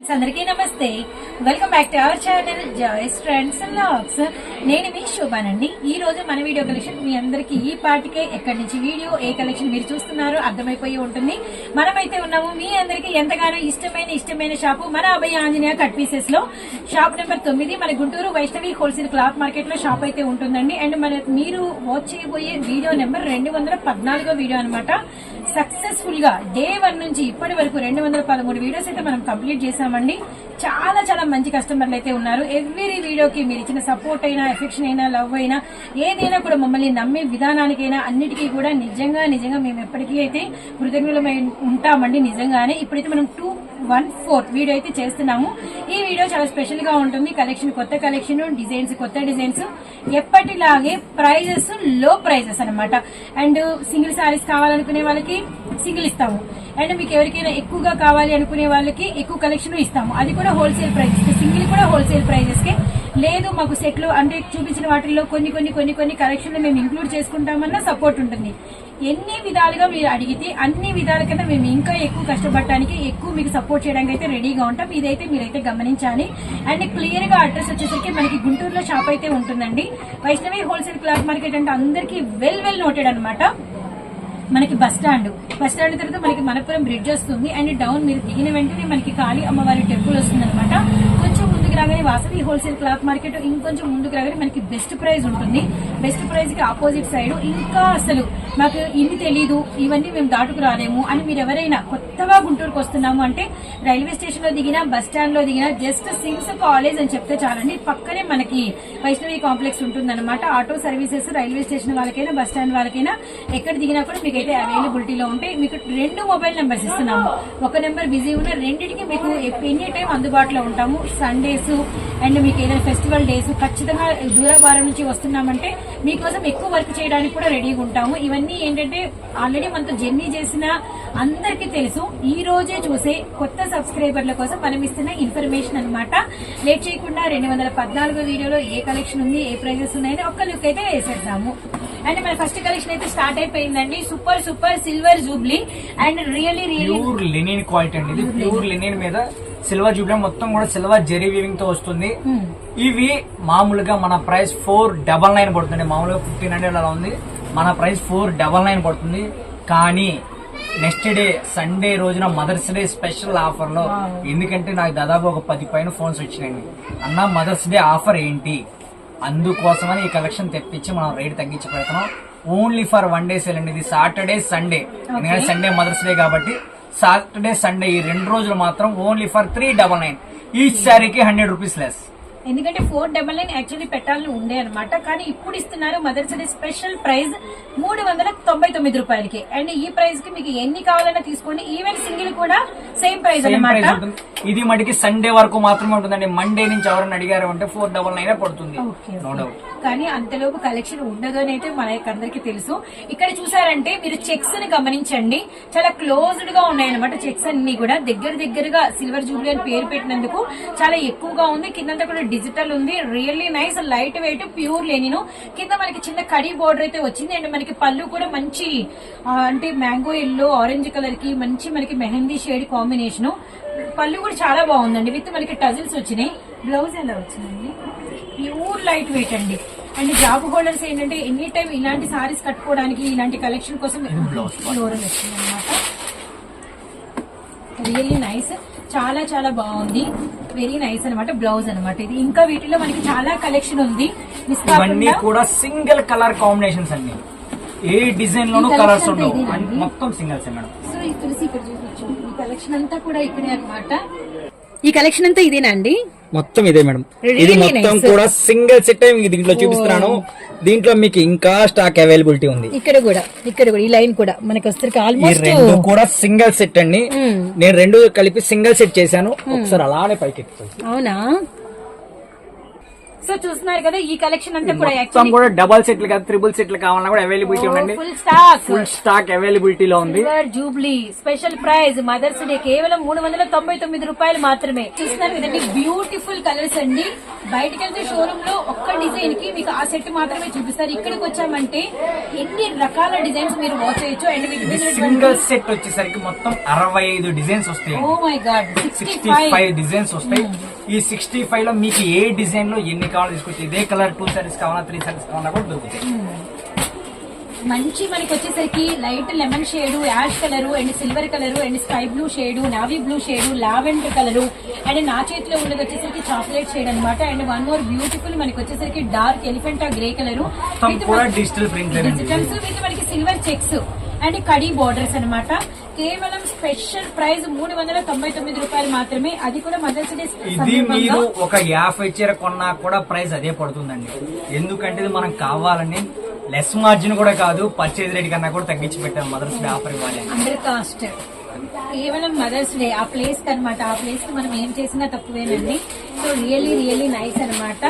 అందరికీ నమస్తే. Welcome back to our channel joys friends and logs నేను మీ శోభానండి. ఈ రోజు మన వీడియో కలెక్షన్ మీ అందరికి ఈ పాటికే ఎక్కడి నుంచి వీడియో ఏ కలెక్షన్ మీరు చూస్తున్నారో అర్థమైపోయి ఉంటుంది. మనమైతే ఉన్నాము మీ అందరికి ఎంతగానో ఇష్టమైన ఇష్టమైన షాపు మన అభయ ఆంజనేయ కట్ పీసెస్లో. షాప్ నెంబర్ తొమ్మిది మన గుంటూరు వైష్ణవి హోల్సేల్ క్లాత్ మార్కెట్లో షాప్ అయితే ఉంటుందండి. అండ్ మన మీరు వాచ్ చేయబోయే వీడియో నెంబర్ రెండు వందల పద్నాలుగో వీడియో అనమాట సక్సెస్ఫుల్గా డే వన్ నుంచి ఇప్పటి వరకు రెండు వందల పదమూడు వీడియోస్ అయితే మనం కంప్లీట్ చేసామండి చాలా చాలా మంచి కస్టమర్లు అయితే ఉన్నారు. ఎవ్రీ వీడియోకి మీరు ఇచ్చిన సపోర్ట్ అయినా ఎఫెక్షన్ అయినా లవ్ అయినా ఏదైనా కూడా మమ్మల్ని నమ్మే విధానానికైనా అన్నిటికీ కూడా నిజంగా నిజంగా మేము ఎప్పటికీ అయితే కృతజ్ఞులమై ఉంటామండి నిజంగానే. ఇప్పుడైతే మనం టూ వన్ ఫోర్ వీడియో అయితే చేస్తున్నాము. ఈ వీడియో చాలా స్పెషల్గా ఉంటుంది. కలెక్షన్ కొత్త కలెక్షన్ డిజైన్స్ కొత్త డిజైన్స్ ఎప్పటిలాగే ప్రైజెస్లో ప్రైజెస్ అనమాట అండ్ సింగిల్ సారీస్ కావాలనుకునే వాళ్ళకి సింగిల్ ఇస్తాము. అండ్ మీకు ఎవరికైనా ఎక్కువగా కావాలి అనుకునే వాళ్ళకి ఎక్కువ కలెక్షన్ ఇస్తాము. అది కూడా హోల్సేల్ ప్రైజెస్ సింగిల్ కూడా హోల్సేల్ ప్రైజెస్కి. లేదు మాకు సెట్లు అంటే చూపించిన వాటిల్లో కొన్ని కొన్ని కొన్ని కొన్ని కలెక్షన్లు మేము ఇంక్లూడ్ చేసుకుంటామన్న సపోర్ట్ ఉంటుంది. ఎన్ని విధాలుగా మీరు అడిగితే అన్ని విధాల కన్నా మేము ఇంకా ఎక్కువ కష్టపడటానికి ఎక్కువ మీకు సపోర్ట్ చేయడానికి అయితే రెడీగా ఉంటాం. ఇదైతే మీరైతే గమనించాలి. అండ్ క్లియర్గా అడ్రస్ వచ్చేసరికి మనకి గుంటూరులో షాప్ అయితే ఉంటుందండి. వైష్ణవి హోల్సేల్ క్లాత్ మార్కెట్ అంటే అందరికీ వెల్ వెల్ నోటెడ్ అనమాట మనకి బస్ స్టాండ్. బస్ స్టాండ్ తర్వాత మనకి మనపురం బ్రిడ్జ్ వస్తుంది. అండ్ డౌన్ మీరు దిగిన వెంటనే మనకి కాళీ అమ్మవారి టెంపుల్ వస్తుంది అనమాట రాగానే వాసవి హోల్సేల్ క్లాత్ మార్కెట్ ఇంకొంచెం ముందుకు రాగానే మనకి బెస్ట్ ప్రైస్ ఉంటుంది. బెస్ట్ ప్రైస్కి ఆపోజిట్ సైడ్ ఇంకా అసలు మాకు ఇన్ని తెలీదు ఇవన్నీ మేము దాటుకు రాలేము అని మీరు ఎవరైనా కొత్తగా గుంటూరుకు వస్తున్నాము అంటే రైల్వే స్టేషన్లో దిగినా బస్ స్టాండ్లో దిగినా జస్ట్ సింగ్స్ కాలేజ్ అని చెప్తే చాలండి. పక్కనే మనకి వైష్ణవి కాంప్లెక్స్ ఉంటుందన్నమాట. ఆటో సర్వీసెస్ రైల్వే స్టేషన్ వాళ్ళకైనా బస్ స్టాండ్ వాళ్ళకైనా ఎక్కడ దిగినా కూడా మీకు అయితే అవైలబిలిటీలో ఉంటాయి. మీకు రెండు మొబైల్ నెంబర్స్ ఇస్తున్నాము. ఒక నెంబర్ బిజీ ఉన్న రెండింటికి మీకు ఎనీ టైం అందుబాటులో ఉంటాము. సండేస్ అండ్ మీకు ఏదైనా ఫెస్టివల్ డేస్ ఖచ్చితంగా దూరభారం నుంచి వస్తున్నామంటే మీకోసం ఎక్కువ వర్క్ చేయడానికి కూడా రెడీగా ఉంటాము. ఇవన్నీ ఏంటంటే ఆల్రెడీ మనతో జర్నీ చేసిన అందరికీ తెలుసు. ఈ రోజే చూసే కొత్త సబ్స్క్రైబర్ల కోసం మనం ఇస్తున్న ఇన్ఫర్మేషన్ అన్నమాట. లేట్ చేయకుండా రెండు వందల పద్నాలుగో వీడియోలో ఏ కలెక్షన్ ఉంది ఏ ప్రైజెస్ ఉన్నాయని ఒక్క లుక్ అయితే వేసేద్దాము. అండ్ మన ఫస్ట్ కలెక్షన్ అయితే స్టార్ట్ అయిపోయిందండి. Super super silver jubilee and really really linen quality అండి. ప్యూర్ లినిన్ మీద సిల్వర్ జూబ్లీ మొత్తం కూడా సిల్వర్ జెరీ వీవింగ్తో వస్తుంది. ఇవి మామూలుగా మన ప్రైస్ ఫోర్ డబల్ నైన్ పడుతుంది. మామూలుగా ఫిఫ్టీన్ హండ్రెడ్ అలా ఉంది. మన ప్రైస్ ఫోర్ డబల్ నైన్ పడుతుంది. కానీ నెక్స్ట్ డే సండే రోజున మదర్స్ డే స్పెషల్ ఆఫర్లో ఎందుకంటే నాకు దాదాపు ఒక పది పైన ఫోన్స్ వచ్చినాయండి. అన్న మదర్స్ డే ఆఫర్ ఏంటి? అందుకోసమని ఈ కలెక్షన్ తెప్పించి మనం రేట్ తగ్గించి పెడుతున్నాం only for one day sale అండి. ఇది సాటర్డే సండే. ఎందుకంటే సండే మదర్స్ డే కాబట్టి సాటర్డే సండే ఈ రెండు రోజులు మాత్రం only for three double nine. ఈ శారీకి హండ్రెడ్ రూపీస్ లెస్. ఎందుకంటే ఫోర్ డబల్ నైన్ యాక్చువల్లీ పెట్టాలని ఉండే అనమాట కానీ ఇప్పుడు ఇస్తున్నారు మదర్స్ డే స్పెషల్ ప్రైస్ మూడు వందల తొంభై తొమ్మిది రూపాయలకి. అండ్ ఈ ప్రైస్కి మీకు ఎన్ని కావాలన్నా తీసుకోండి. ఈవెన్ సింగిల్ కూడా సేమ్ ప్రైస్ అనమాట ఇది మటుకి సండే వరకు మాత్రమే ఉంటుందండి. మండే నుంచి ఎవరైనా అడిగారు అంటే ఫోర్ డబల్ నైన్ పడుతుంది. నో. డౌట్ కానీ అంతలోపు కలెక్షన్ ఉండదు అని అయితే మనకి అందరికి తెలుసు. ఇక్కడ చూసారంటే మీరు చెక్స్ని గమనించండి. చాలా క్లోజ్డ్గా ఉన్నాయన్నమాట చెక్స్ అన్ని కూడా. దగ్గర దగ్గరగా సిల్వర్ జూబ్లీ అని పేరు పెట్టినందుకు చాలా ఎక్కువగా ఉంది. కిందంతా కూడా డిజిటల్ ఉంది. Really nice light weight pure linen కింద మనకి చిన్న కడీ బోర్డర్ అయితే వచ్చింది. అండ్ మనకి పళ్ళు కూడా మంచి అంటే మ్యాంగో ఎల్లో ఆరెంజ్ కలర్కి మంచి మనకి మెహందీ షేడ్ కాంబినేషన్ పళ్ళు కూడా చాలా బాగుందండి. విత్ మనకి టజిల్స్ వచ్చినాయి. బ్లౌజ్ ఎలా వచ్చిందండి? ప్యూర్ లైట్ వెయిట్ అండి. అండ్ జాబ్ హోల్డర్స్ ఏంటంటే ఎనీ టైం ఇలాంటి సారీస్ కట్టుకోవడానికి ఇలాంటి కలెక్షన్ కోసం ఫ్లోరల్ వచ్చింది అనమాట రియల్లీ నైస్ చాలా చాలా బాగుంది. వెరీ నైస్ అన్నమాట బ్లౌజ్ అన్నమాట ఇది. ఇంకా వీటిలో మనకి చాలా కలెక్షన్ ఉంది. ఇవన్నీ కూడా సింగిల్ కలర్ కాంబినేషన్స్ అండి. ఏ డిజైన్ లోనూ కలర్స్ ఉండవు? మొత్తం సింగిల్స్ మేడం. సో ఇక్కడ ఈ కలెక్షన్ అంతా కూడా ఇక్కడే అన్నమాట. ఈ కలెక్షన్ అంతా ఇదేనా అండి? మొత్తం ఇదే మేడం. ఇది మొత్తం. కూడా సింగిల్ సెట్ దీంట్లో చూపిస్తున్నాను. దీంట్లో మీకు ఇంకా స్టాక్ అవైలబిలిటీ ఉంది. ఇక్కడ కూడా ఇక్కడ కూడా ఈ లైన్ కూడా మనకి ఆల్మోస్ట్ రెండు కూడా సింగిల్ సెట్ అండి. నేను రెండు కలిపి సింగిల్ సెట్ చేశాను. ఒకసారి అలానే పైకి అవునా? సో చూస్తున్నారు కదా ఈ కలెక్షన్ అంతా కూడా మొత్తం యాక్చువల్లీ కూడా డబల్ సెట్లు కాదు త్రిబుల్ సెట్లు కావాలన్నా కూడా అవైలబిలిటీ ఉందండి ఫుల్ స్టాక్ ఫుల్ స్టాక్ అవైలబిలిటీలో ఉంది. Silver jubilee special price mother's day కేవలం మూడు వందల తొంభై తొమ్మిది రూపాయలు మాత్రమే. చూస్తున్నారు కదండి బ్యూటిఫుల్ కలర్స్ అండి. బయటకు వెళ్తే షోరూమ్లో ఒక్క డిజైన్కి మీకు ఆ సెట్ మాత్రమే చూపిస్తారు. ఇక్కడికి వచ్చామంటే ఎన్ని రకాల డిజైన్స్ మీరు వాచ్ చేయొచ్చు? అండ్ సింగిల్ సెట్ వచ్చేసరికి మొత్తం అరవై ఐదు డిజైన్స్ వస్తాయి ఓ my god sixty five designs వస్తాయి. ఈ సిక్స్టీ ఫైవ్లో మీకు ఏ డిజైన్లో ఎన్ని కావాలో తీసుకొచ్చి ఇదే కలర్ టూ సారీస్ కావాలా త్రీ సారీస్ కావాలా కూడా దొరుకుతాయి. మంచి మనకి వచ్చేసరికి light lemon shade ash colour and silver colour and sky blue shade navy blue shade lavender colour and నా చేతిలో ఉన్నది వచ్చేసరికి చాక్లెట్ షేడ్ అన్నమాట. అండ్ వన్ మోర్ బ్యూటిఫుల్ మనకి వచ్చేసరికి dark elephant grey colour. Digital print digitals with మనకి silver checks. And కడీ borders అన్నమాట. కేవలం స్పెషల్ ప్రైస్ మూడు వందల తొంభై తొమ్మిది రూపాయలు మాత్రమే. అది కూడా మదర్స్ డే ఇది మీరు ఒక యాభై చీర కొన్నా కూడా ప్రైస్ అదే పడుతుందండి. ఎందుకంటే ఇది మనం కావాలని లెస్ మార్జిన్ కూడా కాదు పర్చేజ్ రేట్ కన్నా కూడా తగ్గించి పెట్టాం మదర్స్ డే ఆఫర్ ఇవ్వాలి. Under cost. కేవలం మదర్స్ డే ఆ ప్లేస్ అనమాట ఆ ప్లేస్కి మనం ఏం చేసినా తక్కువేనండి. సో రియల్లీ రియల్లీ నైస్ అన్నమాట.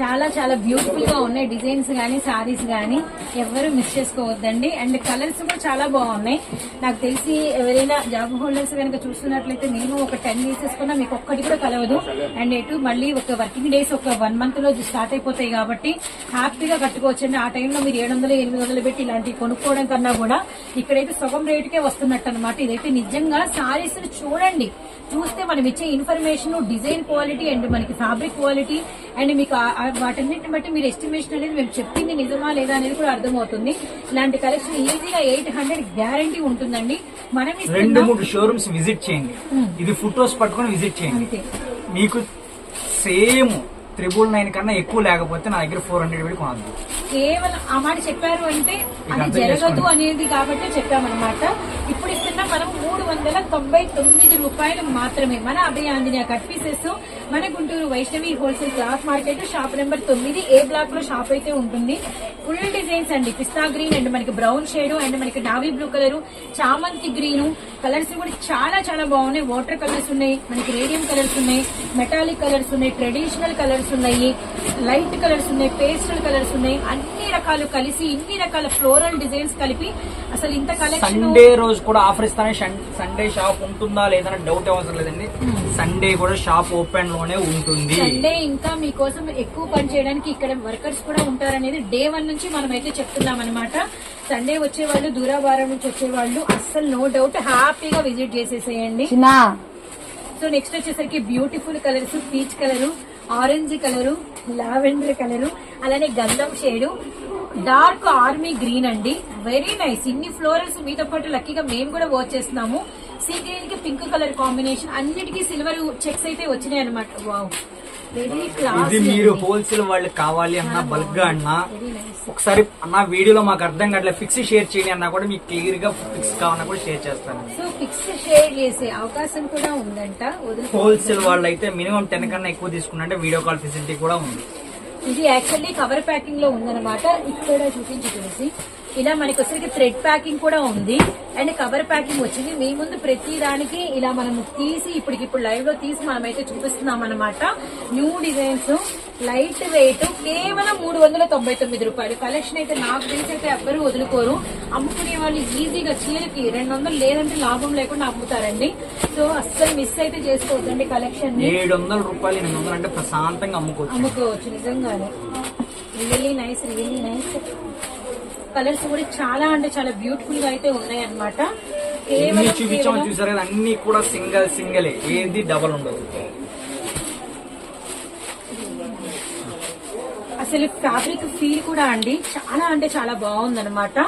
చాలా చాలా బ్యూటిఫుల్గా ఉన్నాయి డిజైన్స్ గానీ సారీస్ గానీ. ఎవరు మిస్ చేసుకోవద్దండి. అండ్ కలర్స్ కూడా చాలా బాగున్నాయి. నాకు తెలిసి ఎవరైనా జాబ్ హోల్డర్స్ కనుక చూస్తున్నట్లయితే మేము ఒక టెన్ పీసెస్ కూడా మీకు ఒక్కటి కూడా కలవదు. అండ్ ఎటు మళ్ళీ ఒక వర్కింగ్ డేస్ ఒక వన్ మంత్లో స్టార్ట్ అయిపోతాయి కాబట్టి హ్యాపీగా కట్టుకోవచ్చు అండి ఆ టైంలో మీరు ఏడు వందలు ఎనిమిది వందలు పెట్టి ఇలాంటివి కొనుక్కోవడం కన్నా కూడా ఇక్కడైతే సగం రేటుకే వస్తున్నట్టు అనమాట ఇదైతే నిజంగా సారీస్ చూడండి. చూస్తే మనం ఇచ్చే ఇన్ఫర్మేషన్ డిజైన్ క్వాలిటీ అండ్ మనకి ఫ్యాబ్రిక్ క్వాలిటీ అండ్ మీకు వాటన్నిటిని బట్టి మీరు ఎస్టిమేషన్ అనేది మేము చెప్పింది నిజమా లేదా అనేది కూడా అర్థమవుతుంది. ఇలాంటి కలెక్షన్ ఈజీగా ఎయిట్ హండ్రెడ్ గ్యారంటీ ఉంటుందండి. మనం రెండు మూడు షోరూమ్స్ విజిట్ చేయండి. ఇది ఫొటోస్ పట్టుకొని విజిట్ చేయండి. మీకు సేమ్ త్రిబుల్ నైన్ కన్నా ఎక్కువ లేకపోతే నా దగ్గర ఫోర్ హండ్రెడ్ పెట్టి కొనద్దు. కేవలం ఆ మాట చెప్పారు అంటే అది జరగదు. అనేది కాబట్టి చెప్పామన్నమాట. మనం మూడు వందల తొంభై తొమ్మిది రూపాయలు మాత్రమే మన అభయ ఆంజనేయ కట్ పీసెస్ మన Guntur Vaishnavi wholesale cloth market shop number తొమ్మిది ఏ బ్లాక్లో షాప్ అయితే ఉంటుంది. ఫుల్ డిజైన్స్ అండి. పిస్తా గ్రీన్ అండ్ మనకి బ్రౌన్ షేడ్ అండ్ మనకి నావీ బ్లూ కలర్ చామంతి గ్రీన్. కలర్స్ కూడా చాలా చాలా బాగున్నాయి. వాటర్ కలర్స్ ఉన్నాయి మనకి రేడియం కలర్స్ ఉన్నాయి మెటాలిక్ కలర్స్ ఉన్నాయి ట్రెడిషనల్ కలర్స్ ఉన్నాయి లైట్ కలర్స్ ఉన్నాయి పేస్టల్ కలర్స్ ఉన్నాయి అన్ని రకాలు కలిసి ఇన్ని రకాల ఫ్లోరల్ డిజైన్స్ కలిపి అసలు ఇంత కలెక్షన్ సండే రోజు కూడా ఆఫర్ ఇస్తానే. సండే షాప్ ఉంటుందా లేదన్న డౌట్ అవసరం లేదండి. సండే కూడా షాప్ ఓపెన్లోనే ఉంటుంది. సండే ఇంకా మీకోసం ఎక్కువ పని చేయడానికి ఇక్కడ వర్కర్స్ కూడా ఉంటారనేది డే వన్ నుంచి మనం అయితే చెప్తున్నాం అనమాట సండే వచ్చే వాళ్ళు దూరాభారం నుంచి వచ్చే వాళ్ళు అస్సలు నో డౌట్ హ్యాపీగా విజిట్ చేసేసేయండి. సో నెక్స్ట్ వచ్చేసరికి beautiful colours peach colour orange colour lavender colour అలానే గంధం షేడు డార్క్ ఆర్మీ గ్రీన్ అండి. వెరీ నైస్ ఇన్ని ఫ్లోరల్స్ మీతో పాటు లక్కీగా మేము కూడా వాచ్ చేస్తున్నాము. సీ గ్రీన్కి పింక్ కలర్ కాంబినేషన్ అన్నిటికీ సిల్వర్ చెక్స్ అయితే వచ్చినాయి అనమాట వావ్ ఇది మీరు హోల్సేల్ వాళ్ళు కావాలి అన్నా బల్క్గా అన్నా ఒకసారి అన్న వీడియోలో మాకు అర్థం కావట్లేదు. ఫిక్స్ షేర్ చేయండి అన్నా కూడా మీకు క్లియర్గా ఫిక్స్ కావాలన్నా కూడా షేర్ చేస్తాను. సో ఫిక్స్ షేర్ చేసే అవకాశం కూడా ఉందంట. హోల్సేల్ వాళ్ళు అయితే మినిమం టెన్ కన్నా ఎక్కువ తీసుకున్నట్టే వీడియో కాల్ ఫెసిలిటీ కూడా ఉంది. ఇది యాక్చువల్లీ కవర్ ప్యాకింగ్లో ఉందన్నమాట. ఇక్కడ చూపించి చూసి ఇలా మనకి వచ్చరికి థ్రెడ్ ప్యాకింగ్ కూడా ఉంది. అండ్ కవర్ ప్యాకింగ్ వచ్చింది. మీ ముందు ప్రతి దానికి ఇలా మనం తీసి ఇప్పటికిప్పుడు లైవ్లో తీసి మనమైతే చూపిస్తున్నాం అనమాట న్యూ డిజైన్స్ లైట్ వెయిట్ కేవలం మూడు వందల తొంభై తొమ్మిది రూపాయలు. కలెక్షన్ అయితే నాకు తెలిసి అయితే ఎవ్వరూ వదులుకోరు. అమ్ముకునే వాళ్ళు ఈజీగా చీరకి రెండు వందలు లేదంటే లాభం లేకుండా అమ్ముతారండి. సో అస్సలు మిస్ అయితే చేసుకోవద్దండి కలెక్షన్ ఏడు వందల రూపాయలు ఎనిమిది వందలు అంటే ప్రశాంతంగా అమ్ముకోవచ్చు. అమ్ముకోవచ్చు నిజంగానే. Really nice really nice colours కూడా చాలా అంటే చాలా బ్యూటిఫుల్గా అయితే ఉన్నాయి అనమాట చూపించామో చూసారు కదా అన్ని కూడా సింగల్ సింగలే. ఏది డబల్ ఉండదు. అసలు ఫ్యాబ్రిక్ ఫీల్ కూడా అండి చాలా అంటే చాలా బాగుంది అనమాట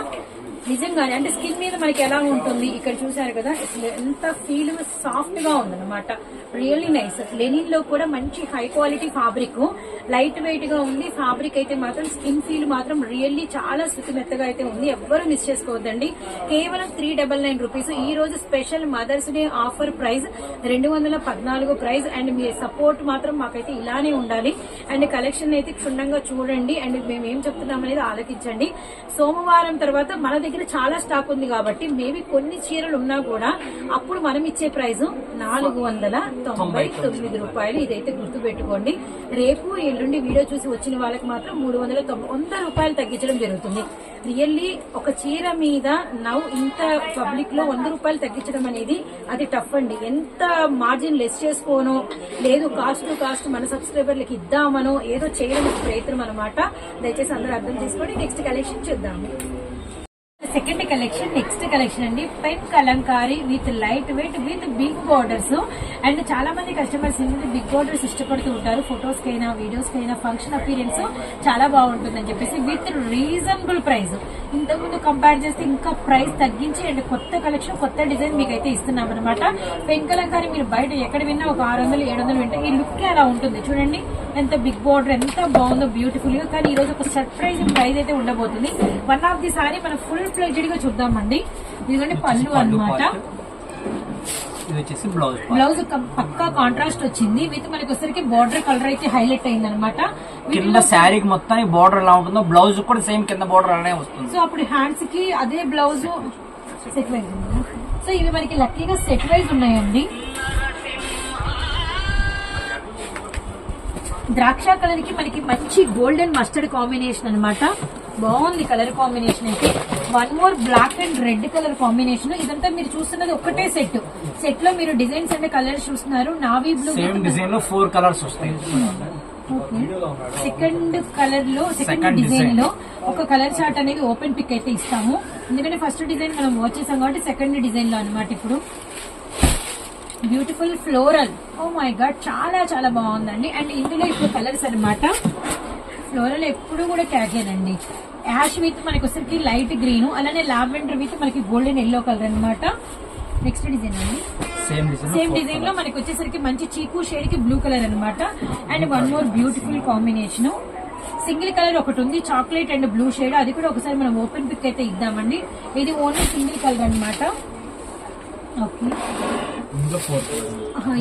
నిజంగానే అంటే స్కిన్ మీద మనకి ఎలా ఉంటుంది ఇక్కడ చూసారు కదా అసలు ఎంత ఫీల్ సాఫ్ట్గా ఉందన్నమాట. రియల్లీ నైస్ లెనిన్లో కూడా మంచి హై క్వాలిటీ ఫ్యాబ్రిక్ లైట్ వెయిట్గా ఉంది. ఫ్యాబ్రిక్ అయితే మాత్రం స్కిన్ ఫీల్ మాత్రం రియల్లీ చాలా శుతి మెత్తగా అయితే ఉంది. ఎవ్వరూ మిస్ చేసుకోవద్దండి. కేవలం త్రీ డబల్ నైన్ రూపీస్ ఈ రోజు special mother's day offer price రెండు వందల పద్నాలుగు ప్రైస్. అండ్ మీ సపోర్ట్ మాత్రం మాకైతే ఇలానే ఉండాలి. అండ్ కలెక్షన్ అయితే క్షుణ్ణంగా చూడండి. అండ్ మేము ఏం చెప్తున్నాం అనేది ఆలోచించండి. సోమవారం తర్వాత మన దగ్గర చాలా స్టాక్ ఉంది కాబట్టి మేబీ కొన్ని చీరలు ఉన్నా కూడా అప్పుడు మనం ఇచ్చే ప్రైస్ నాలుగు వందల తొంభై తొమ్మిది రూపాయలు. ఇదైతే గుర్తు పెట్టుకోండి రేపు ఎల్లుండి వీడియో చూసి వచ్చిన వాళ్ళకి మాత్రం మూడు వందల తొంభై వంద రూపాయలు తగ్గించడం జరుగుతుంది. రియల్లీ ఒక చీర మీద నవ్వు ఇంత పబ్లిక్లో వంద రూపాయలు తగ్గించడం అనేది అది టఫ్ అండి. ఎంత మార్జిన్ లెస్ చేసుకోనో లేదు కాస్ట్ టు కాస్ట్ మన సబ్స్క్రైబర్లకి ఇద్దామనో ఏదో చేయడం ప్రయత్నం అనమాట దయచేసి అందరూ అర్థం చేసుకోండి. నెక్స్ట్ కలెక్షన్ చూద్దాము. సెకండ్ కలెక్షన్ నెక్స్ట్ కలెక్షన్ అండి. Pen kalamkari with light weight with big borders and చాలా మంది కస్టమర్స్ ఏంటంటే బిగ్ బోర్డర్స్ ఇష్టపడుతూ ఉంటారు. ఫొటోస్ కైనా వీడియోస్ కైనా ఫంక్షన్ అపీరియన్స్ చాలా బాగుంటుందని చెప్పేసి విత్ రీజనబుల్ ప్రైస్ ఇంతకుముందు కంపేర్ చేస్తే ఇంకా ప్రైస్ తగ్గించి అండ్ కొత్త కలెక్షన్ కొత్త డిజైన్ మీకు అయితే ఇస్తున్నాం అనమాట పెన్ కలంకారీ మీరు బయట ఎక్కడ విన్నా ఒక ఆరు వందలు ఏడు వందలు వింటే ఈ లుక్ అలా ఉంటుంది? చూడండి. ఎంత బిగ్ బోర్డర్ ఎంత బాగుందో బ్యూటిఫుల్గా కానీ ఈ రోజు ఒక సర్ప్రైజింగ్ ప్రైస్ అయితే ఉండబోతుంది. వన్ ఆఫ్ ది సారీ మనం ఫుల్ ఫ్లెడ్జెడ్గా చూద్దామండి. ఇదిగోండి పళ్ళు వచ్చేసి బ్లౌజ్ పక్కా కాంట్రాస్ట్ వచ్చింది. విత్ మనకి వచ్చరికి బార్డర్ కలర్ అయితే హైలైట్ అయింది అనమాట కింద శారీకి మొత్తం బోర్డర్ ఎలా ఉంటుందో బ్లౌజ్ కూడా సేమ్ కింద బోర్డర్ అలానే వస్తుంది. సో అప్పుడు హ్యాండ్స్కి అదే బ్లౌజ్ సెట్ వైజ్ సో ఇవి మనకి లక్కీగా సెట్ వైజ్ ఉన్నాయండి. ద్రాక్ష కలర్కి మనకి మంచి గోల్డెన్ మస్టర్డ్ కాంబినేషన్ అన్నమాట. బాగుంది కలర్ కాంబినేషన్ అయితే. One more black and red colour combination. ఇదంతా మీరు చూస్తున్నది ఒకటే సెట్. సెట్లో మీరు డిజైన్స్ అండ్ కలర్స్ చూస్తున్నారు. నావీ బ్లూ డిజైన్లో ఫోర్ కలర్స్ వస్తాయి. సెకండ్ కలర్లో సెకండ్ డిజైన్. లో ఒక కలర్ చార్ట్ అనేది ఓపెన్ పిక్ అయితే ఇస్తాము. ఎందుకంటే ఫస్ట్ డిజైన్ మనం వాచ్ చేసాం కాబట్టి సెకండ్ డిజైన్లో అనమాట ఇప్పుడు. Beautiful floral. Oh my God చాలా చాలా బాగుందండి. అండ్ ఇందులో ఇప్పుడు కలర్స్ అన్నమాట. ఫ్లోరల్ ఎప్పుడు కూడా అండి యాష్ విత్ మనకి వచ్చరికి లైట్ గ్రీన్ అలానే లావెండర్ విత్ మనకి గోల్డెన్ ఎల్లో కలర్ అన్నమాట. నెక్స్ట్ డిజైన్ అండి. సేమ్ డిజైన్లో మనకి వచ్చేసరికి మంచి చీకు షేడ్కి బ్లూ కలర్ అన్నమాట. And one more beautiful combination single colour ఒకటి ఉంది చాక్లెట్ అండ్ బ్లూ షేడ్ అది కూడా ఒకసారి మనం ఓపెన్ పిక్ అయితే ఇద్దామండి. ఇది ఓన్లీ సింగిల్ కలర్ ఆహా,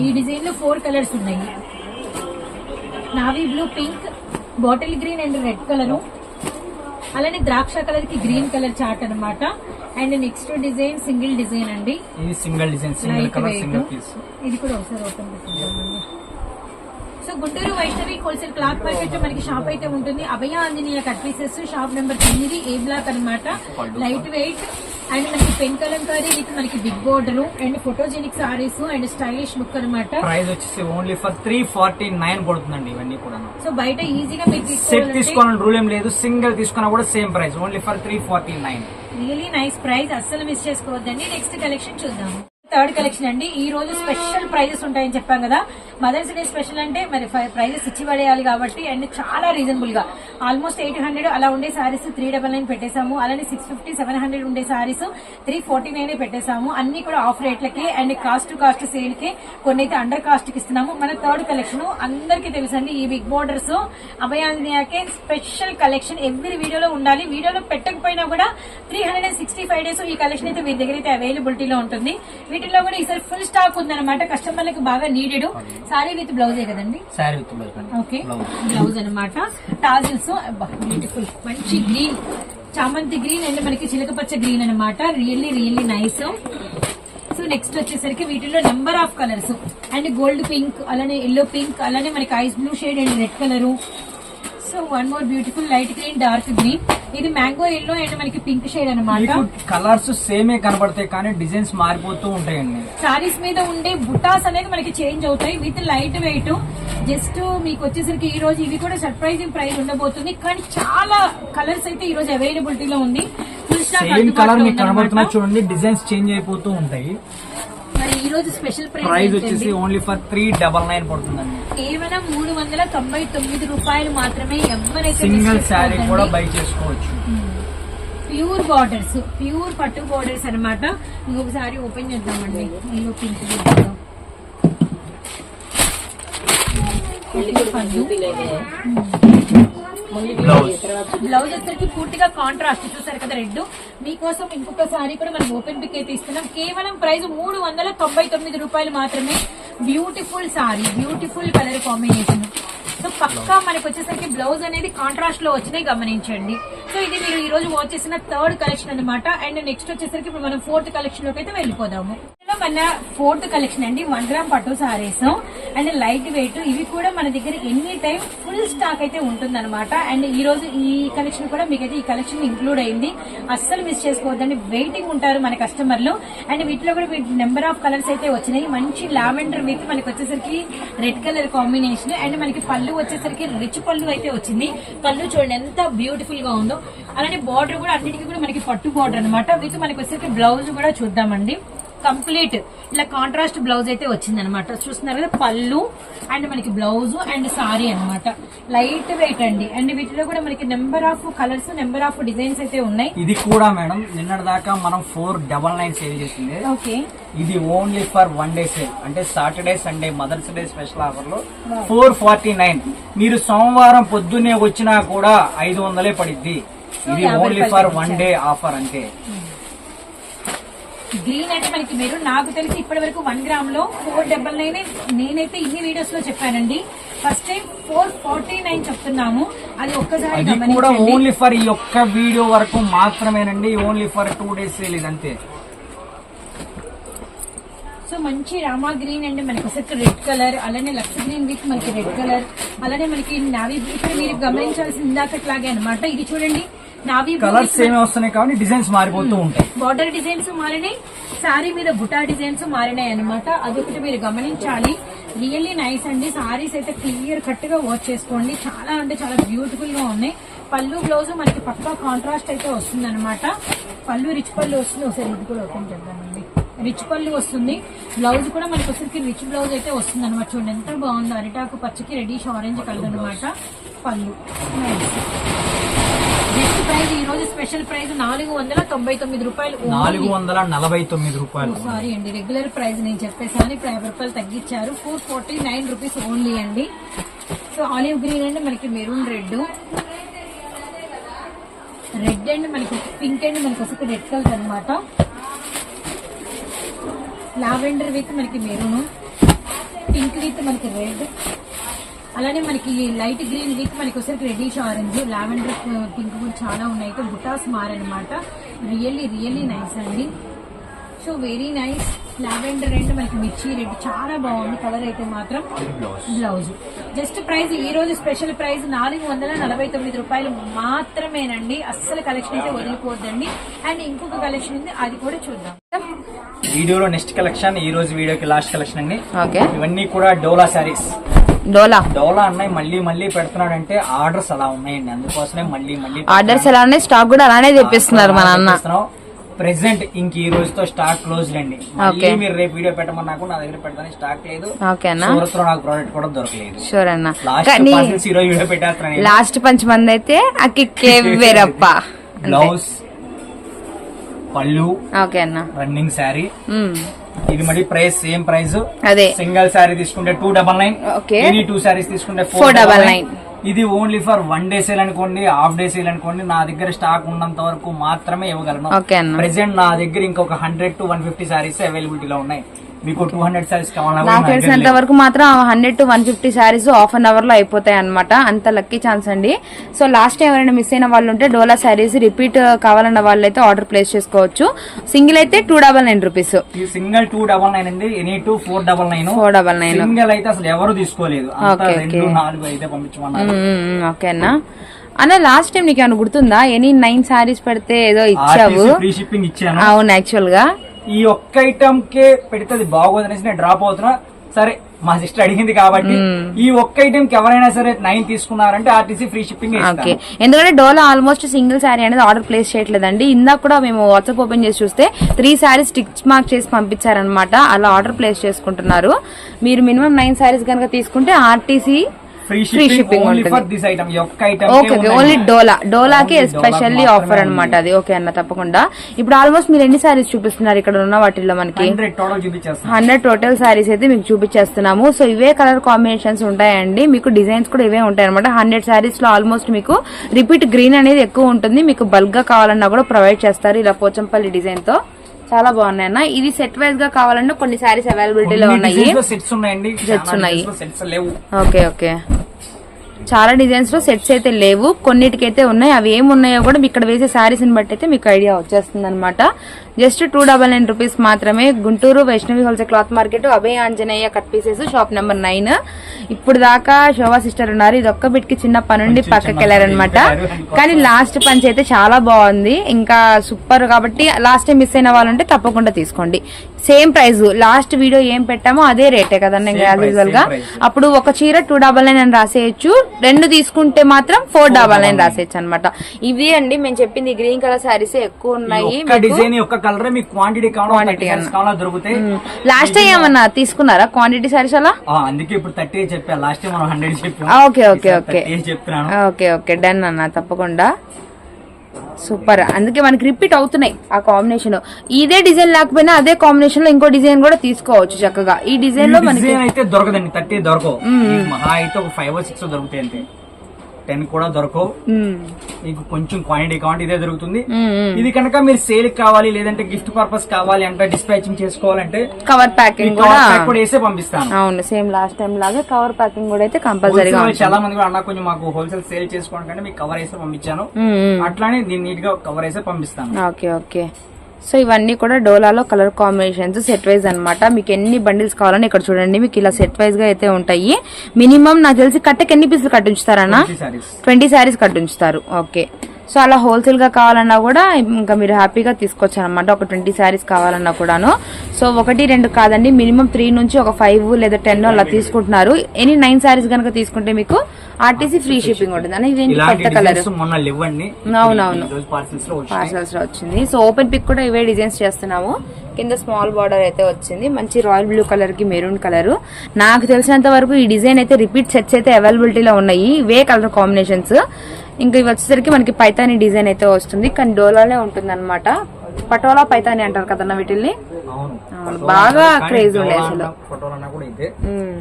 ఈ డిజైన్లో ఫోర్ కలర్స్ ఉన్నాయి. Navy blue pink bottle green and red colour అలానే ద్రాక్ష కలర్కి గ్రీన్ కలర్ చార్ట్ అన్నమాట. And next design single design అండి. ఇది single design single light colour weight single piece ఇది కూడా ఒకసారి ఓపెన్ చేద్దామండి so Guntur Vaishnavi wholesale cloth మార్కెట్లో మనకి షాప్ అయితే ఉంటుంది. Abhaya Anjaneya cut pieces shop number తొమ్మిది ఏ బ్లాక్ అన్నమాట. లైట్ వెయిట్ అండ్ మనకి పెన్ కలంకారీ విత్ మనకి big border and photogenic saris and stylish look అన్నమాట. ప్రైస్ వచ్చేసి only for three forty nine పడుతుందండి ఇవన్నీ కూడా సో బయట ఈజీగా మీకు సెట్ తీసుకోవాలని రూల్ ఏం లేదు సింగిల్ తీసుకున్నా కూడా same price only for three forty nine. Really nice price అస్సలు మిస్ చేసుకోవద్దండి. నెక్స్ట్ కలెక్షన్ చూద్దాం థర్డ్ కలెక్షన్ అండి. ఈ రోజు స్పెషల్ ప్రైజెస్ ఉంటాయని చెప్పాం కదా. మదర్స్ డే స్పెషల్ అంటే మరి ప్రైజెస్ ఇచ్చి పడేయాలి కాబట్టి అండ్ చాలా రీజనబుల్గా. ఆల్మోస్ట్ ఎయిట్ హండ్రెడ్ అలా ఉండే సారీస్ త్రీ డబల్ నైన్ పెట్టేశాము. అలానే సిక్స్ ఫిఫ్టీ సెవెన్ హండ్రెడ్ ఉండే సారీస్ త్రీ ఫార్టీ నైన్ పెట్టేశాము. అన్ని కూడా ఆఫ్ రేట్లకి అండ్ కాస్ట్ కాస్ట్ సేల్కి కొన్ని అయితే అండర్ కాస్ట్కి ఇస్తున్నాము. మన థర్డ్ కలెక్షన్ అందరికీ తెలుసండి. ఈ బిగ్ బోర్డర్స్ అభయాంజనేయకే స్పెషల్ కలెక్షన్ ఎవ్రీ వీడియోలో ఉండాలి. వీడియోలో పెట్టకపోయినా కూడా three hundred and sixty five days ఈ కలెక్షన్ అయితే మీ దగ్గర అయితే అవైలబిలిటీలో ఉంటుంది. వీటిలో కూడా ఈసారి ఫుల్ స్టాక్ ఉందన్నమాట. కస్టమర్లకు బాగా నీడెడ్ సారీ విత్ బ్లౌజే కదండి? Sari with blouse okay. Blouse. అనమాట టాజిల్స్. బ్యూటిఫుల్ మంచి గ్రీన్ చామంతి గ్రీన్ అండ్ మనకి చిలక పచ్చ గ్రీన్ అనమాట really really nice so next వచ్చేసరికి వీటిలో number of colours and gold pink అలానే ఎల్లో పింక్ అలానే మనకి ice blue shade and red colour so one more beautiful light green dark green ఇది మ్యాంగో ఎల్లో అండ్ మనకి pink shade అనమాట colours సేమే కనబడతాయి కానీ డిజైన్స్ మారిపోతూ ఉంటాయండి. సారీస్ మీద ఉండే బుటాస్ అనేది మనకి చేంజ్ అవుతాయి విత్ లైట్ వెయిట్ జస్ట్ మీకు వచ్చేసరికి ఈ రోజు ఇవి కూడా సర్ప్రైజింగ్ ప్రైస్ ఉండబోతుంది కానీ చాలా కలర్స్ అయితే ఈ రోజు అవైలబిలిటీలో ఉంది. ఫుల్ స్టాక్ సేమ్ కలర్ మీకు కనబడుతున్నా. చూడండి డిజైన్స్ చేంజ్ అయిపోతూ ఉంటాయి. రోజు స్పెషల్ ప్రైస్ వచ్చేసి only for three double nine పడుతుందండి. కేవలం మూడు వందల తొంభై తొమ్మిది రూపాయలు మాత్రమే ఎవరైతే సింగిల్ శారీ కూడా బై చేసుకోవచ్చు. ప్యూర్ బార్డర్స్ ప్యూర్ పట్టు బార్డర్స్ అన్నమాట. ఇంకొకసారి ఓపెన్ చేద్దామండి. ఎల్లో పింక్ బ్లౌజ్ వచ్చరికి పూర్తిగా కాంట్రాస్ట్ చూసారు కదా రెడ్ మీకోసం ఇంకొక సారీ కూడా మనం ఓపెన్ పిక్ అయితే ఇస్తున్నాం. కేవలం ప్రైస్ మూడు వందల తొంభై తొమ్మిది రూపాయలు మాత్రమే. Beautiful sari beautiful colour combination so పక్కా మనకి వచ్చేసరికి బ్లౌజ్ అనేది కాంట్రాస్ట్లో వచ్చినాయి గమనించండి. సో ఇది మీరు ఈ రోజు వాచ్ చేసిన థర్డ్ కలెక్షన్ అన్నమాట. అండ్ నెక్స్ట్ వచ్చేసరికి ఇప్పుడు మనం ఫోర్త్ కలెక్షన్లోకి అయితే వెళ్ళిపోదాము. మన ఫోర్త్ కలెక్షన్ అండి. వన్ గ్రామ్ పట్టు సారీస్. అండ్ లైట్ వెయిట్ ఇవి కూడా మన దగ్గర ఎనీ టైం ఫుల్ స్టాక్ అయితే ఉంటుందన్నమాట. అండ్ ఈ రోజు ఈ కలెక్షన్ కూడా మీకైతే ఈ కలెక్షన్ ఇంక్లూడ్ అయింది. అస్సలు మిస్ చేసుకోవద్దండి. వెయిటింగ్ ఉంటారు మన కస్టమర్లు. అండ్ వీటిలో కూడా మీకు నెంబర్ ఆఫ్ కలర్స్ అయితే వచ్చినాయి. మంచి లావెండర్ విత్ మనకి వచ్చేసరికి రెడ్ కలర్ కాంబినేషన్. అండ్ మనకి పళ్ళు వచ్చేసరికి రిచ్ పళ్ళు అయితే వచ్చింది. పళ్ళు చూడండి ఎంత బ్యూటిఫుల్గా ఉందో. అలానే బార్డర్ కూడా అన్నిటికీ కూడా మనకి పట్టు బార్డర్ అనమాట విత్ మనకి వచ్చేసరికి బ్లౌజ్ కూడా చూద్దామండి. కంప్లీట్ ఇలా కాంట్రాస్ట్ బ్లౌజ్ అయితే వచ్చింది అనమాట చూస్తున్నారు కదా పళ్ళు అండ్ మనకి బ్లౌజ్ అండ్ సారీ అన్నమాట. లైట్ వెయిట్ అండి. అండ్ వీటిలో కూడా మనకి number of colours number of designs అయితే ఉన్నాయి. ఇది కూడా మేడం నిన్నటి దాకా మనం ఫోర్ డబల్ నైన్ సేల్ చేసింది. ఓకే. ఇది only for one day sale అంటే Saturday Sunday mother's day special ఆఫర్లో ఫోర్ ఫార్టీ నైన్ మీరు సోమవారం పొద్దున్నే వచ్చినా కూడా ఐదు వందలే పడిద్ది. ఇది only for one day offer అంతే. గ్రీన్ అంటే మనకి మీరు నాకు తెలిసి ఇప్పటి వరకు వన్ గ్రామ్లో ఫోర్ డబల్ నైన్ నేనైతే ఇన్ని వీడియోస్లో చెప్పానండి. First time four forty nine చెప్తున్నాము. అది ఒక్కసారి కూడా ఓన్లీ ఫర్ ఈ ఒక్క వీడియో వరకు మాత్రమేనండి only for two days sale అంతే. సో మంచి రామా గ్రీన్ అండి మనకి. వచ్చేసి రెడ్ కలర్ అలానే లక్స్ గ్రీన్ విత్ మనకి రెడ్ కలర్ అలానే మనకి నావీ ఇక్కడ మీరు గమనించాల్సిన ఇందాకట్లాగే అన్నమాట. ఇది చూడండి నావీ కలర్స్ సేమ్ వస్తున్నాయి కాబట్టి డిజైన్స్ మారిపోతూ ఉంటాయి. బార్డర్ డిజైన్స్ మారినాయి. సారీ మీద బుటా డిజైన్స్ మారినాయి అనమాట అదొకటి మీరు గమనించాలి. రియల్లీ నైస్ అండి. సారీస్ అయితే క్లియర్ కట్గా వాచ్ చేసుకోండి. చాలా అంటే చాలా బ్యూటిఫుల్గా ఉన్నాయి. పళ్ళు బ్లౌజ్ మనకి పక్కా కాంట్రాస్ట్ అయితే వస్తుంది అనమాట పళ్ళు రిచ్ పళ్ళు వస్తుంది. ఒకసారి ఇది కూడా ఓపెన్ చేద్దామండి. రిచ్ పళ్ళు వస్తుంది. బ్లౌజ్ కూడా మనకి వచ్చరికి రిచ్ బ్లౌజ్ అయితే వస్తుంది అనమాట చూడండి ఎంత బాగుందో. అరిటాకు పచ్చకి రెడీష్ ఆరెంజ్ కలర్ అనమాట పళ్ళు. Nice. బెస్ట్ ప్రైస్ ఈ రోజు స్పెషల్ ప్రైస్ నాలుగు వందల తొంభై తొమ్మిది రూపాయలు నాలుగు వందల నలభై తొమ్మిది రూపాయలు సారీ అండి రెగ్యులర్ ప్రైస్ నేను చెప్పేసాను ఇప్పుడు యాభై రూపాయలు తగ్గించారు. Four forty nine rupees only అండి. సో ఆలివ్ గ్రీన్ అండి మనకి మెరూన్ రెడ్ రెడ్ అండ్ మనకి పింక్ అండ్ మనకి వచ్చి రెడ్ కలర్ అనమాట లావెండర్ విత్ మనకి మెరూన్ పింక్ విత్ మనకి రెడ్ అలానే మనకి లైట్ గ్రీన్ విత్ మనకి వచ్చరికి రెడ్డిష్ ఆరెంజ్ లావెండర్ పింక్ కూడా చాలా ఉన్నాయి. అయితే బుటాస్ మారనమాట రియల్లీ రియల్లీ నైస్ అండి. So very nice. Lavender and మనకి మిర్చి రెడ్ చాలా బాగుంది. కలర్ అయితే మాత్రం బ్లౌజ్. జస్ట్ ప్రైస్ ఈ రోజు స్పెషల్ ప్రైస్ నాలుగు వందల నలభై తొమ్మిది రూపాయలు మాత్రమేనండి. అస్సలు కలెక్షన్ అయితే వదిలిపోద్దండి. అండ్ ఇంకొక కలెక్షన్ ఉంది. అది కూడా చూద్దాం. వీడియోలో నెక్స్ట్ కలెక్షన్ ఈ రోజు వీడియోకి లాస్ట్ కలెక్షన్ అండి. ఓకే. ఇవన్నీ కూడా డోలా శారీస్. డోలా. డోలా అన్నయ్య మళ్ళీ మళ్ళీ పెడుతున్నాడంటే ఆర్డర్స్ అలా ఉన్నాయండి. అందుకోసమే మళ్ళీ మళ్ళీ ఆర్డర్స్ ఎలా ఉన్నాయి స్టాక్ కూడా అలానే తెప్పిస్తున్నారు మా నాన్న. ప్రెసెంట్ ఇంక ఈ రోజుతో స్టాక్ క్లోజ్ అండి. మళ్ళీ. మీరు రేపు వీడియో పెట్టమన్నాకు నా దగ్గర పెడతాను స్టాక్ లేదు. సూరత్లో నాకు ప్రోడక్ట్ కూడా దొరకలేదు. షూర్ అన్న. వీడియో పెట్టేస్తున్నాను లాస్ట్ పంచ్ మంది అయితే అక్కి వేరప్ప బ్లౌజ్ పళ్ళు ఓకే అన్న. రన్నింగ్ శారీ. ఇది మరి ప్రైస్ సేమ్ ప్రైస్. అదే. సింగిల్ శారీ తీసుకుంటే two double nine. Any two saris తీసుకుంటే ఫోర్ డబల్. నైన్ ఇది only for one day sale అనుకోండి హాఫ్ డే సేల్ అనుకోండి నా దగ్గర స్టాక్ ఉన్నంత వరకు మాత్రమే ఇవ్వగలను. ప్రెసెంట్ నా దగ్గర ఇంకొక hundred to one fifty saris అవైలబిలిటీలో ఉన్నాయి. మీకు టూ హండ్రెడ్ శారీస్ నాకు తెలిసినంత. వరకు మాత్రం hundred to one fifty sarees half an అవర్లో అయిపోతాయి అనమాట అంత లక్కీ ఛాన్స్ అండి. సో లాస్ట్ ఎవరైనా మిస్ అయిన వాళ్ళు ఉంటే డోలా శారీస్ రిపీట్ కావాలన్న వాళ్ళు అయితే ఆర్డర్ ప్లేస్ చేసుకోవచ్చు. సింగిల్ అయితే two double nine rupees single two double nine అండి any two four double nine four double nine single అయితే అసలు ఎవరు తీసుకోలేదు. ఓకే అన్న. అన్న లాస్ట్ టైం నీకు ఏమైనా గుర్తుందా? ఎనీ నైన్ శారీస్ పెడితే ఏదో ఇచ్చావు? అవును యాక్చువల్గా. ఈ ఒక్క ఐటమ్ కే పెడితే అది బాగోదనేసి నేను డ్రాప్ అవుతున్నా. సరే మా సిస్టర్ అడిగింది కాబట్టి ఈ ఒక్క ఐటమ్కి ఎవరైనా సరే నైన్ తీసుకున్నారంటే ఆర్టీసీ ఫ్రీ షిప్పింగ్ ఓకే ఎందుకంటే డోలా ఆల్మోస్ట్ సింగిల్ శారీ అనేది ఆర్డర్ ప్లేస్ చేయట్లేదండి. ఇందాక కూడా మేము వాట్సాప్ ఓపెన్ చేసి చూస్తే త్రీ శారీస్ స్టిచ్ మార్క్ చేసి పంపించారనమాట అలా ఆర్డర్ ప్లేస్ చేసుకుంటున్నారు. మీరు మినిమం నైన్ శారీస్ కనుక తీసుకుంటే ఆర్టీసీ ఫ్రీ షిప్పింగ్ ఉంటుంది. ఓన్లీ డోలా డోలాకి ఎస్పెషల్లీ ఆఫర్ అన్నమాట అది. ఓకే అన్న తప్పకుండా. ఇప్పుడు ఆల్మోస్ట్ మీరు ఎన్ని శారీస్ చూపిస్తున్నారు ఇక్కడ ఉన్న వాటిల్లో మనకి? హండ్రెడ్ టోటల్ శారీస్ అయితే మీకు చూపించేస్తున్నాము. సో ఇవే కలర్ కాంబినేషన్స్ ఉంటాయండి. మీకు డిజైన్స్ కూడా ఇవే ఉంటాయి అనమాట హండ్రెడ్ శారీస్లో ఆల్మోస్ట్ మీకు రిపీట్ గ్రీన్ అనేది ఎక్కువ ఉంటుంది. మీకు బల్క్గా కావాలన్నా కూడా ప్రొవైడ్ చేస్తారు. ఇలా పోచంపల్లి డిజైన్తో. చాలా బాగున్నాయి అన్న. ఇది సెట్ వైజ్గా కావాలన్నా కొన్ని శారీస్ అవైలబిలిటీలో ఉన్నాయి. సెట్స్ ఉన్నాయండి. ఉన్నాయి. ఓకే ఓకే చాలా డిజైన్స్లో సెట్స్ అయితే లేవు. కొన్నిటికైతే ఉన్నాయి. అవి ఏమి ఉన్నాయో కూడా మీకు ఇక్కడ వేసే శారీస్ని బట్టి అయితే మీకు ఐడియా వచ్చేస్తుంది అనమాట just two double nine rupees మాత్రమే Guntur Vaishnavi wholesale cloth market Abhaya Anjaneya cut pieces shop number nine. ఇప్పుడు దాకా శోభా సిస్టర్ ఉన్నారు. ఇది ఒక్క బిట్కి చిన్న పనుండి పక్కకి వెళ్ళారనమాట కానీ లాస్ట్ పంచ్ అయితే చాలా బాగుంది. ఇంకా సూపర్ కాబట్టి లాస్ట్ టైం మిస్ అయిన వాళ్ళు ఉంటే తప్పకుండా తీసుకోండి. Same price. లాస్ట్ వీడియో ఏం పెట్టామో అదే రేటే కదండి యాజ్ యూజువల్గా. అప్పుడు ఒక చీర టూ డబల్ నైన్ అని రాసేయచ్చు. రెండు తీసుకుంటే మాత్రం ఫోర్ డబల్ నైన్ రాసేయచ్చు అనమాట ఇవి అండి. మేము చెప్పింది గ్రీన్ కలర్ శారీస్ ఎక్కువ ఉన్నాయి కలర్ మీకు క్వాంటిటీ కావాలా దొరుకుతాయి. లాస్ట్ టైం ఏమన్నా తీసుకున్నారా క్వాంటిటీ శారీస్ అలా? అందుకే ఇప్పుడు థర్టీ చెప్పా. లాస్ట్ టైం మనం హండ్రెడ్ చెప్పాం. ఓకే ఓకే ఓకే చెప్తున్నాను ఓకే ఓకే డన్ అన్న తప్పకుండా. సూపర్ అందుకే మనకి రిపీట్ అవుతున్నాయి ఆ కాంబినేషన్ ఇదే డిజైన్ లేకపోయినా అదే కాంబినేషన్లో ఇంకో డిజైన్ కూడా తీసుకోవచ్చు చక్కగా. ఈ డిజైన్లో మనకి అయితే దొరకదండి. థర్టీ దొరకవు. మీకు మహా అయితే ఒక ఫైవ్ సిక్స్ దొరుకుతాయి అంతే. టెన్ కూడా దొరకవు. మీకు కొంచెం క్వాంటిటీ కావాలంటే ఇదే దొరుకుతుంది. ఇది కనుక మీరు సేల్ కావాలి లేదంటే గిఫ్ట్ పర్పస్ కావాలి అంటే డిస్పాచింగ్ చేసుకోవాలంటే కవర్ ప్యాకింగ్ కూడా వేసే పంపిస్తాను. అవును సేమ్ లాస్ట్ టైం లాగే కవర్ ప్యాకింగ్ కూడా అయితే Wholesale చాలా మంది కూడా అన్న కొంచెం మాకు హోల్సేల్ సేల్ చేసుకోవడం కంటే మీకు కవర్ వేసే పంపించాను. అట్లానే దీన్ని నీట్గా కవర్ వేసే పంపిస్తాను. Okay okay. సో ఇవన్నీ కూడా డోలాలో కలర్ కాంబినేషన్స్ సెట్ వైజ్ అన్నమాట. మీకు ఎన్ని బండిల్స్ కావాలని ఇక్కడ చూడండి. మీకు ఇలా సెట్ వైజ్గా అయితే ఉంటాయి. మినిమం నాకు తెలిసి కట్టకి ఎన్ని పీసులు కట్టించుతారన్నా ట్వంటీ శారీస్. కట్టించుతారు ఓకే. సో అలా హోల్సేల్గా కావాలన్నా కూడా ఇంకా మీరు హ్యాపీగా తీసుకోవచ్చు అనమాట ఒక ట్వంటీ శారీస్ కావాలన్నా కూడాను. సో ఒకటి రెండు కాదండి. మినిమం త్రీ నుంచి ఒక ఫైవ్ లేదా టెన్ అలా తీసుకుంటున్నారు. ఎనీ నైన్ శారీస్ కనుక తీసుకుంటే మీకు ఆర్టీసీ ఫ్రీ షిప్పింగ్ ఉంటుంది. అని ఇదేంటి కొత్త కలర్ అవునవును. పార్సల్స్లో లో వచ్చింది. సో ఓపెన్ పిక్ కూడా ఇవే డిజైన్స్ చేస్తున్నాము. కింద స్మాల్ బార్డర్ అయితే వచ్చింది. మంచి రాయల్ బ్లూ కలర్కి మెరూన్ కలర్ నాకు తెలిసినంత వరకు ఈ డిజైన్ అయితే రిపీట్ సెట్స్ అయితే అవైలబిలిటీలో ఉన్నాయి. ఇవే కలర్ కాంబినేషన్స్ ఇంకా ఇవి వచ్చేసరికి మనకి పైతాని డిజైన్ అయితే వస్తుంది. కానీ డోలానే ఉంటుంది అనమాట పటోలా పైతాని అంటారు కదన్న వీటిల్ని? బాగా క్రేజ్ ఉండే అసలు ఫోటోలు అన్నా కూడా ఇదే మ్మ్.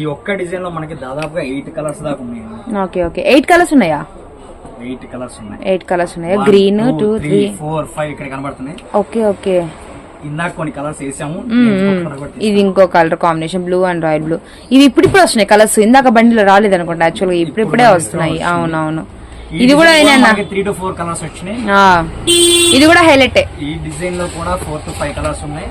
ఈ ఒక్క డిజైన్లో మనకి దాదాపుగా ఎయిట్ కలర్స్ దాకా ఉన్నాయి ఓకే ఓకే ఎయిట్ కలర్స్ ఉన్నాయా? ఎయిట్ కలర్స్ ఉన్నాయి. ఎయిట్ కలర్స్ ఉన్నాయా? Green two three four five ఇక్కడ కనబడుతున్నాయి. ఓకే ఓకే ఇందాక కొన్ని కలర్స్ వేసాము ఇది ఇంకో colour combination blue and royal blue ఇవి ఇప్పుడు ఇప్పుడు వస్తున్నాయి కలర్స్ ఇందాక బండిలో రాలేదు అనుకుంటా యాక్చువల్గా ఇప్పుడు ఇప్పుడే వస్తున్నాయి. అవునవును. ఇది కూడా త్రీ టు ఫోర్ కలర్స్ వచ్చినాయి. ఇది కూడా హైలైటే ఈ డిజైన్లో కూడా ఫోర్ టు ఫైవ్ కలర్స్ ఉన్నాయి.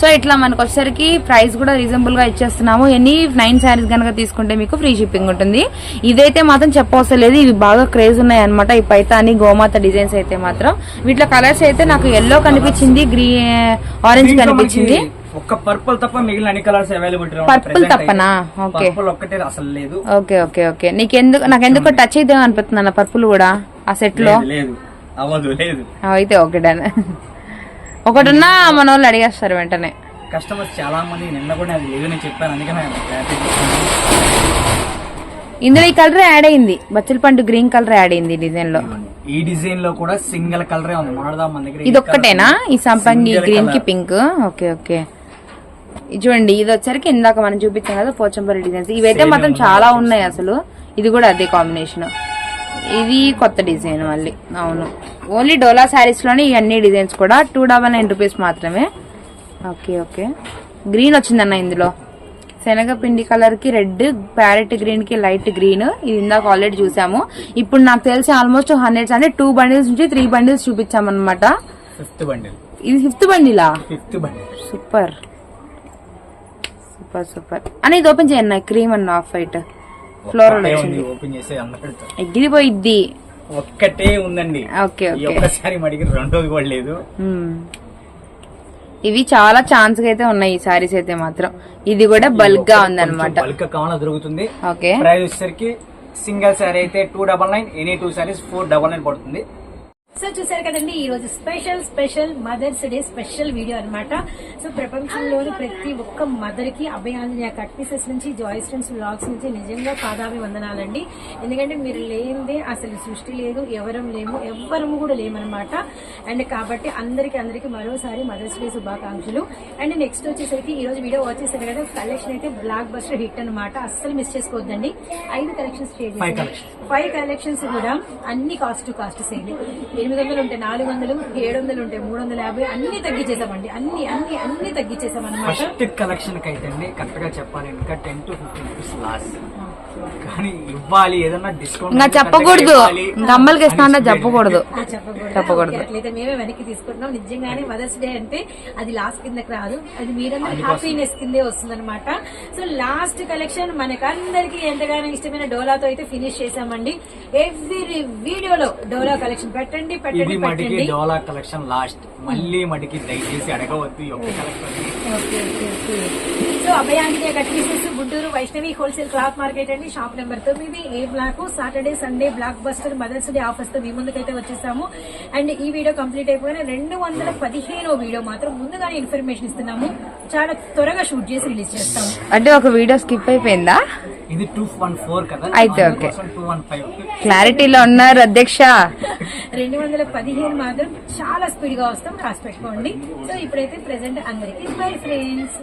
సో ఇట్లా మనకు వచ్చేసరికి ప్రైస్ కూడా రీజనబుల్గా ఇచ్చేస్తున్నాము. ఎన్ని నైన్ శారీస్ కనుక తీసుకుంటే మీకు ఫ్రీ షిప్పింగ్ ఉంటుంది. ఇదైతే మాత్రం చెప్పవసరం లేదు. ఇవి బాగా క్రేజ్ ఉన్నాయి అనమాట ఈ పైతాని గోమాత డిజైన్స్ అయితే మాత్రం. వీటిలో కలర్స్ అయితే నాకు ఎల్లో కనిపించింది గ్రీన్ ఆరెంజ్ కనిపించింది. ఒక్క పర్పుల్ తప్ప మిగిలిన అన్ని కలర్స్ అవైలబిలిటీ Purple తప్పనా? పర్పుల్ ఒక్కటే అసలు లేదు. ఓకే ఓకే ఓకే నీకెందుకు నాకు ఎందుకు టచ్ అయితే అనిపిస్తుంది అన్న పర్పుల్ కూడా ఆ సెట్లో? లేదు, లేదు. అవ్వదు లేదు. అయితే ఓకే డన్ ఒకటి ఉన్నా మన వాళ్ళు అడిగేస్తారు వెంటనే. కస్టమర్స్ చాలా మంది నిన్న కూడా అది లేదు నేను చెప్పాను అందుకనే. ఇందులో ఈ కలర్ యాడ్ అయింది. బచ్చల పండు గ్రీన్ కలర్ యాడ్ అయింది డిజైన్లో. ఈ డిజైన్లో కూడా సింగిల్ కలరే ఉంది. మొన్నదా మన దగ్గర ఇది ఒక్కటేనా ఈ సంపంగి గ్రీన్కి. Pink okay okay. చూడండి ఇది వచ్చరికి ఇందాక మనం చూపించాం కదా పోచంపల్లి డిజైన్స్ ఇవైతే మాత్రం చాలా ఉన్నాయి అసలు. ఇది కూడా అదే కాంబినేషన్ ఇది కొత్త డిజైన్ మళ్ళీ. అవును. ఓన్లీ డోలా శారీస్లోనే ఈ అన్ని డిజైన్స్ కూడా టూ డబల్ నైన్ రూపీస్ మాత్రమే. Okay okay. గ్రీన్ వచ్చిందన్న ఇందులో. శనగపిండి కలర్కి రెడ్ ప్యారెట్ గ్రీన్కి లైట్ గ్రీన్. ఇది ఇందాక ఆల్రెడీ చూసాము. ఇప్పుడు నాకు తెలిసి ఆల్మోస్ట్ హండ్రెడ్స్ అంటే టూ బండిల్స్ నుంచి త్రీ బండిల్స్ చూపించామన్నమాట. ఇది fifth బండిలా? Fifth bundle. Super. Super super. అని ఇది ఓపెన్ చేయండి cream and off white. Floral వచ్చింది. ఓపెన్ చేసి అందరితో. ఎగిరిపోయిద్ది. ఒక్కటే ఉందండి. ఓకే ఒక్కసారి మడికి రెండోది కూడా లేదు. ఇవి చాలా ఛాన్స్ అయితే ఉన్నాయి ఈ సారీస్ అయితే మాత్రం. ఇది కూడా బల్క్గా ఉందన్నమాట. బల్క్ కావాలన్నా దొరుకుతుంది. ఓకే. ప్రైస్ వచ్చేసరికి సింగిల్ సారీ అయితే two double nine any two sarees four double nine పడుతుంది. సో చూసారు కదండి ఈ రోజు special special mother's day special video అన్నమాట. సో ప్రపంచంలోని ప్రతి ఒక్క మదర్కి అభయాంజనేయ కట్ పీసెస్ నుంచి జాయిస్ ఫ్రెండ్స్ వ్లాగ్స్ నుంచి నిజంగా పాదాభి వందనాలండి ఎందుకంటే మీరు లేనిదే అసలు సృష్టి లేదు ఎవరం లేము ఎవ్వరము కూడా లేమన్నమాట. అండ్ కాబట్టి అందరికి అందరికి మరోసారి మదర్స్ డే శుభాకాంక్షలు. అండ్ నెక్స్ట్ వచ్చేసరికి ఈ రోజు వీడియో వచ్చేసరికి కదా కలెక్షన్ అయితే బ్లాక్ బస్టర్ హిట్ అన్నమాట. అస్సలు మిస్ చేసుకోవద్దండి. ఐదు కలెక్షన్స్. ఫైవ్ కలెక్షన్స్ కూడా అన్ని కాస్ట్ టు కాస్ట్ సేల్ ఎనిమిది వందలు ఉంటే నాలుగు వందలు ఏడు వందలు ఉంటే మూడు వందల యాభై అన్ని తగ్గించేసామండి అన్ని అన్ని అన్ని తగ్గించేసాం అనమాట కలెక్షన్కి అయితే అండి కరెక్ట్గా చెప్పాలి ఇంకా ten to fifteen rupees last కానీ ఇవ్వాలి ఏదన్నా డిస్కౌంట్ ఇంకా చెప్పకూడదు. అమ్మలకి ఇస్తా అంటే చెప్పకూడదు. చెప్పకూడదు. అట్లయితే మేమే వెనక్కి తీసుకుంటున్నాం. నిజంగానే మదర్స్ డే అంటే అది లాస్ట్ కిందకి రాదు. అది మీరందరూ హ్యాపీనెస్ కిందే వస్తుంది అనమాట సో లాస్ట్ కలెక్షన్ మనకందరికి ఎంతగానో ఇష్టమైన డోలాతో అయితే ఫినిష్ చేసామండి ఎవ్రీ వీడియోలో డోలా కలెక్షన్ పెట్టండి పెట్టండి మటుకి డోలా కలెక్షన్ లాస్ట్ మళ్ళీ మటుకి దయచేసి అడగవద్దు ఈ collection okay okay okay so Abhayanjaneya cut pieces Guntur Vaishnavi wholesale cloth market అండి. షాప్ నెంబర్ తొమ్మిది A block. Saturday Sunday blockbuster mother's day ఆఫర్స్తో మీ ముందుకైతే వచ్చేసాము. అండ్ ఈ వీడియో కంప్లీట్ అయిపోయిన రెండు వందల పదిహేనో వీడియో మాత్రం ముందుగానే ఇన్ఫర్మేషన్ ఇస్తున్నాము. చాలా త్వరగా షూట్ చేసి రిలీజ్ చేస్తాము. అంటే ఒక వీడియో స్కిప్ అయిపోయిందా? ఇది టూ వన్ ఫోర్ కదా? అయితే ఓకే. Two one five. క్లారిటీలో ఉన్నారు అధ్యక్ష. రెండు వందల పదిహేను మాత్రం చాలా స్పీడ్గా వస్తాం. రాసి పెట్టుకోండి. సో ఇప్పుడైతే ప్రెసెంట్ అందరికి బై ఫ్రెండ్స్.